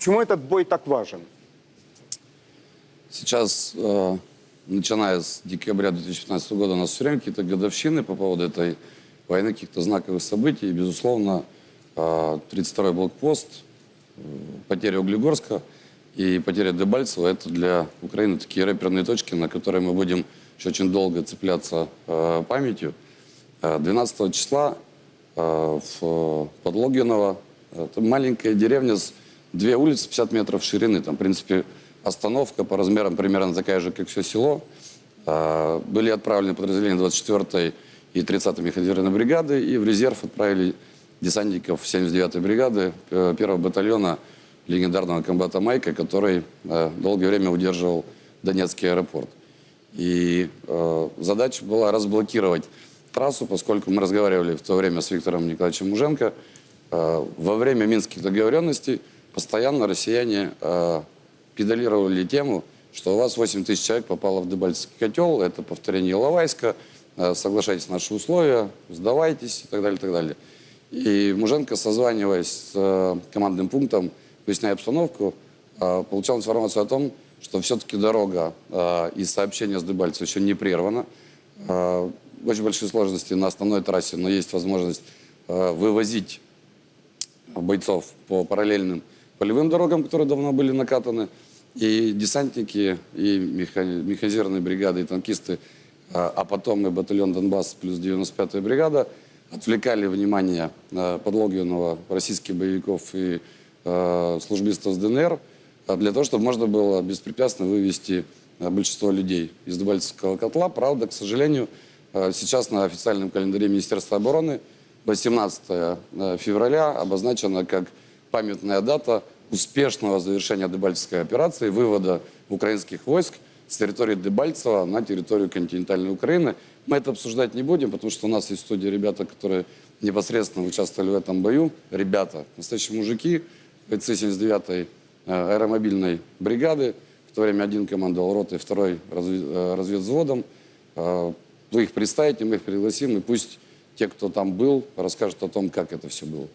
Чему этот бой так важен? Сейчас, э, начиная с декабря 2015 года, у нас все время какие-то годовщины по поводу этой войны, каких-то знаковых событий. И, безусловно, э, 32-й блокпост, э, потеря Углегорска и потеря Дебальцева – это для Украины такие рэперные точки, на которые мы будем еще очень долго цепляться э, памятью. Э, 12 числа э, в Подлогиново, это маленькая деревня с две улицы 50 метров ширины. Там, в принципе, остановка по размерам примерно такая же, как все село. Э, Были отправлены подразделения 24-й и 30-й механизированной бригады, и в резерв отправили десантников 79-й бригады, э, первого батальона легендарного комбата Майка, который э, долгое время удерживал Донецкий аэропорт. И э, задача была разблокировать трассу, поскольку мы разговаривали в то время с Виктором Николаевичем Муженко. Э, во время минских договоренностей постоянно россияне э, педалировали тему, что у вас 8 тысяч человек попало в Дебальцевский котел, это повторение Иловайска, э, соглашайтесь на наши условия, сдавайтесь и так далее, и так далее. И Муженко, созваниваясь с э, командным пунктом, выясняя обстановку, э, получал информацию о том, что все-таки дорога э, и сообщение с Дебальцево еще не прервано. Э, Очень большие сложности на основной трассе, но есть возможность э, вывозить бойцов по параллельным полевым дорогам, которые давно были накатаны. И десантники, и меха- механизированные бригады, и танкисты, а а потом и батальон Донбасс плюс 95-я бригада отвлекали внимание э, подлогиного российских боевиков и э, службистов с ДНР а для того, чтобы можно было беспрепятственно вывести большинство людей из Дебальцевского котла. Правда, к сожалению, сейчас на официальном календаре Министерства обороны 18 э, февраля обозначена как памятная дата успешного завершения Дебальцевской операции, вывода украинских войск с территории Дебальцева на территорию континентальной Украины. Мы это обсуждать не будем, потому что у нас есть в студии ребята, которые непосредственно участвовали в этом бою. Ребята, настоящие мужики, бойцы 79-й э, аэромобильной бригады. В то время один командовал ротой, второй э, разведвзводом. Э, Вы их представите, мы их пригласим, и пусть те, кто там был, расскажут о том, как это все было.